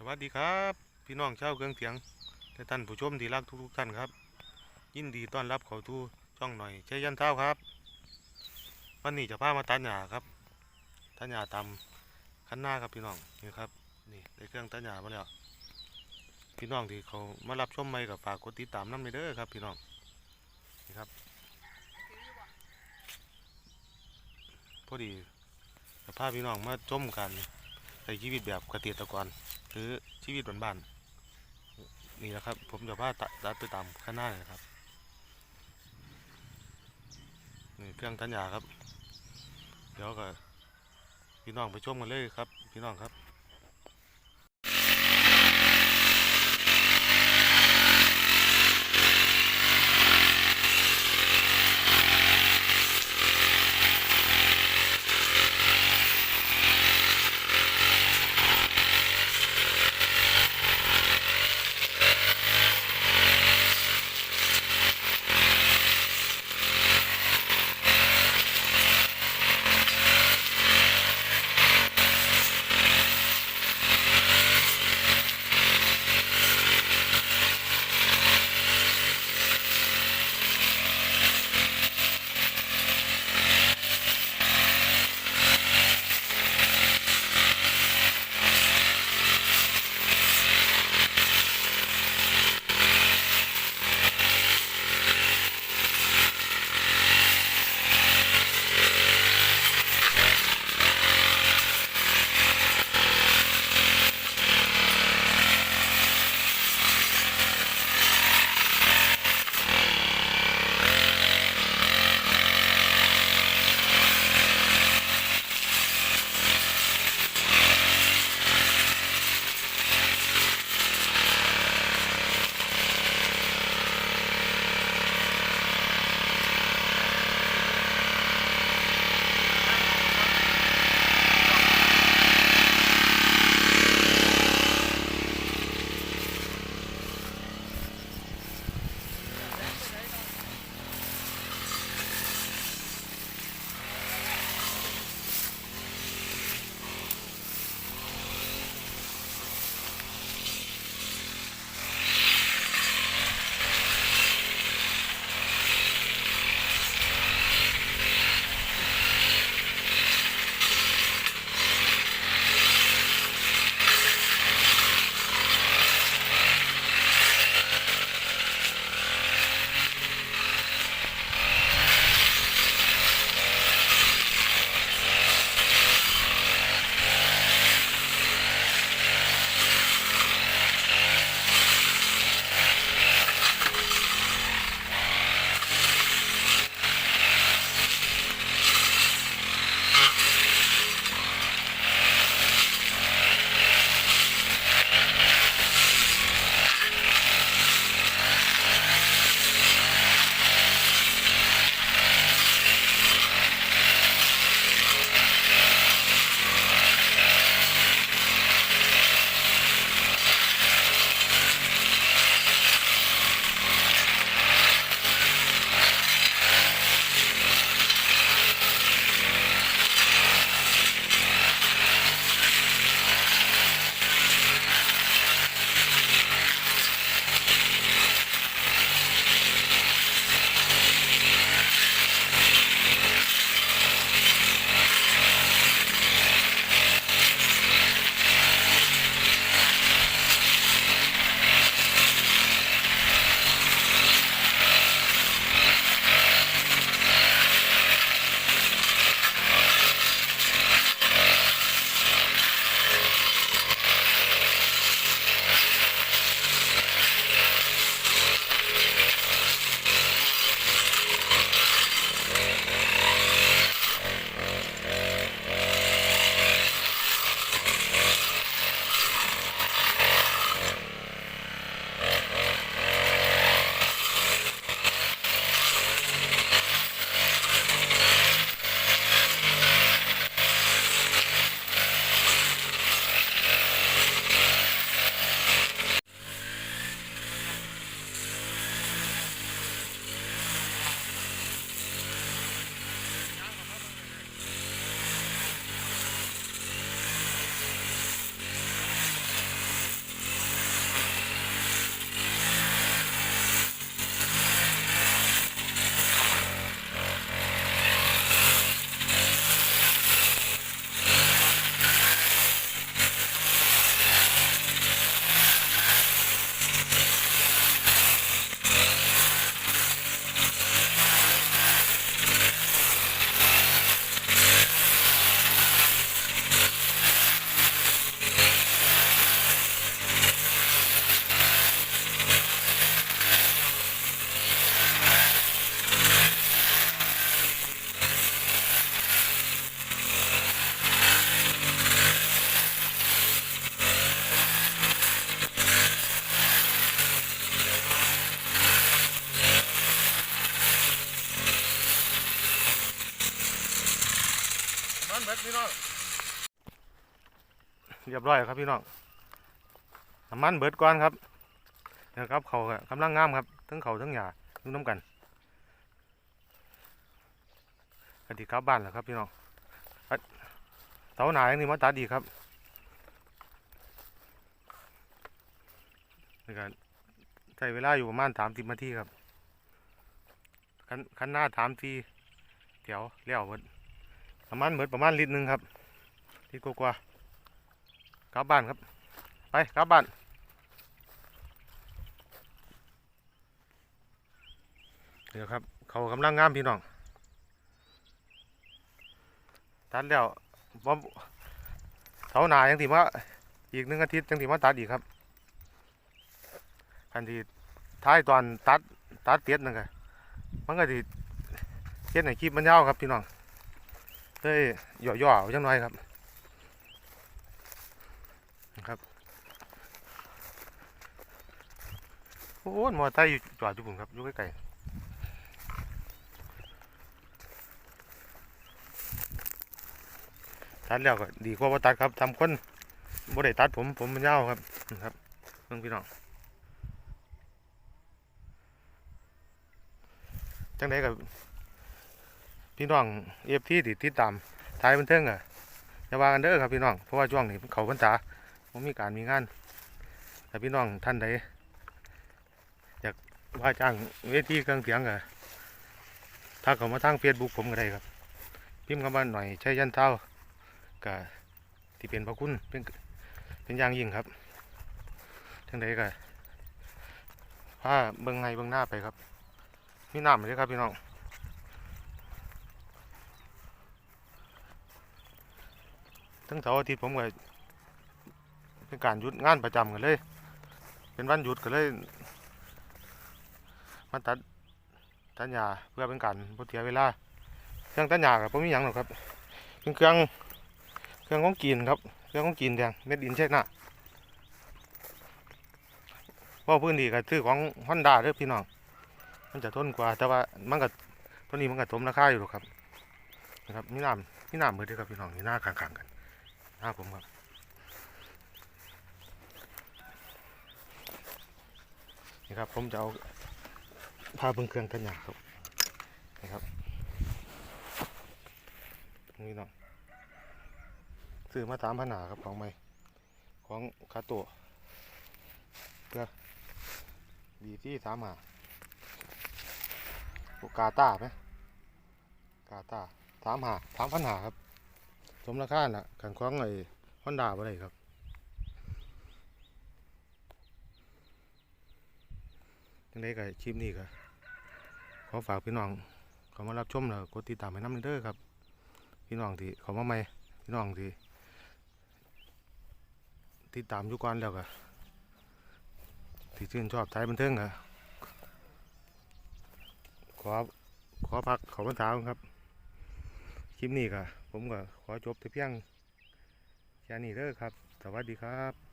สวัสดีครับ พี่น้องชาวเครื่องเสียงและท่านผู้ชมที่รักทุกๆท่านครับ ยินดีต้อนรับเข้าทูช่องหน่อยเชยยันเท้าครับ วันนี้จะพามาตัดหญ้าครับตัดหญ้าตำคันหน้าครับพี่น้องนี่ครับนี่ได้เครื่องตัดหญ้ามาแล้วพี่น้องที่เขามารับชมใหม่กับฝากกดติดตามน้ำไปเด้อครับ พี่น้องนี่ครับ พอดีจะพาพี่น้องมาชมกัน ช้ชีวิตแบบเกษตรกร หรือชีวิตบ้านๆนี่นะครับ ผมจะพาตัดไปตามข้างหน้าเลยครับนี่เครื่องตัดหญ้าครับ เดี๋ยวก็พี่น้องไปชมกันเลยครับ พี่น้องครับ เรียบร้อยครับพี่น้องน้ำมันเบิดก่อนครับนะครับเขาก็กำลังงามครับ ทั้งเขาทั้งหญ้าอยู่น้ำกันกติกลับบ้านแล้วครับพี่น้องเสาหนาอย่างนี้มาตัดดีครับในการใช้เวลาอยู่ประมาณสามสิบนาทีครับคันคันหน้าสามทีเดี๋ยวเลี้ยวเบิด น้ำมันเบิดประมาณลิตรหนึ่งครับลิตรกว่ากลับบ้านครับ ไปกลับบ้านเดี๋ยวครับ เขากำลังงามพี่น้องตัดแล้วบ่าเสาหนายังถีว่าอีกหนึ่งอาทิตย์ยังถีว่าตัดอีกครับคันที่ท้ายตอนตัดตัดเตี้ยดนั่นก็มันก็ที่เทียดในคลิปมันยาวครับพี่น้อง เลยย่อๆอาจังน่อยครับนะครับโอ้ยมอตอร์ไซค์อยู่จอดอยู่ผมครับอยู่ใกล้ๆตัดแล้วก็ดีกว่าบ่ตัดครับทำคนบ่ได้ตัดผมผมมันยาวครับนะครับเพิ่งพี่น้องจังไดกับ พี่น้องเอฟทีที่ติดตามท้ายบันเทิงอะอย่าว่ากันเด้อครับพี่น้องเพราะว่าช่วงนี้เขาพรรษาผมมีการมีงานแต่พี่น้องท่านใดอยากว่าจ้างเวทีเครื่องเสียงก็ถ้าเขามาทางเฟซบุ๊กผมก็ได้ครับ พิมพ์คำว่าหน่อยใช้ยันเท้าก็ที่เป็นพระคุณเป็นเป็นอย่างยิ่งครับทั้งใดก็พาเบิ่งไงเบิ่งหน้าไปครับมีน้ำเลยครับพี่น้อง ทั้งเสาร์อาทิตย์ผมก็เป็นการหยุดงานประจำกันเลย เป็นวันหยุดก็เลยมาตัดตัดหญ้าเพื่อเป็นการบ่เสียเวลาเครื่องตัดหญ้ากับผมมีหยังหรอกครับเป็นเครื่องเครื่องของจีนครับเครื่องของจีนแดงเม็ดอินเช็ดหน้าว่าพื้นที่ก็ซื้อของฮอนด้าเด้อพี่น้องมันจะทนกว่า แต่ว่ามันก็ตัวนี้มันก็สมราคาอยู่หรอกครับนะครับมีน้ำมีน้ำมือเด้อครับพี่น้องนี่หน้าข้างๆกัน หน้าผมครับนี่ครับ ผมจะเอาพาเบิ่งเครื่องตัดหญ้าครับนะครับนี่เนาะซื้อมาตามผนาครับของใหม่ของคาโตะเพื่อดีที่สามหาโอกาตาไหมกาตาสามหาสามพันหาครับ มราคาน่ะกันของไอ้ฮอนด้าบ่ได้ครับยังไงก็คลิปนี้ก็ขอฝากพี่น้องเขามารับชมแล้วกดติดตามให้น้ำเด้อครับ พี่น้องที่เขามาใหม่พี่น้องที่ติดตามอยู่ก่อนแล้วก็ที่ชื่นชอบสายบันเทิงก็ขอขอพักเขาบรรทาครับ คลิปนี้ก็ผมก็ขอจบแต่เพียงแค่นี้เด้อครับ สวัสดีครับ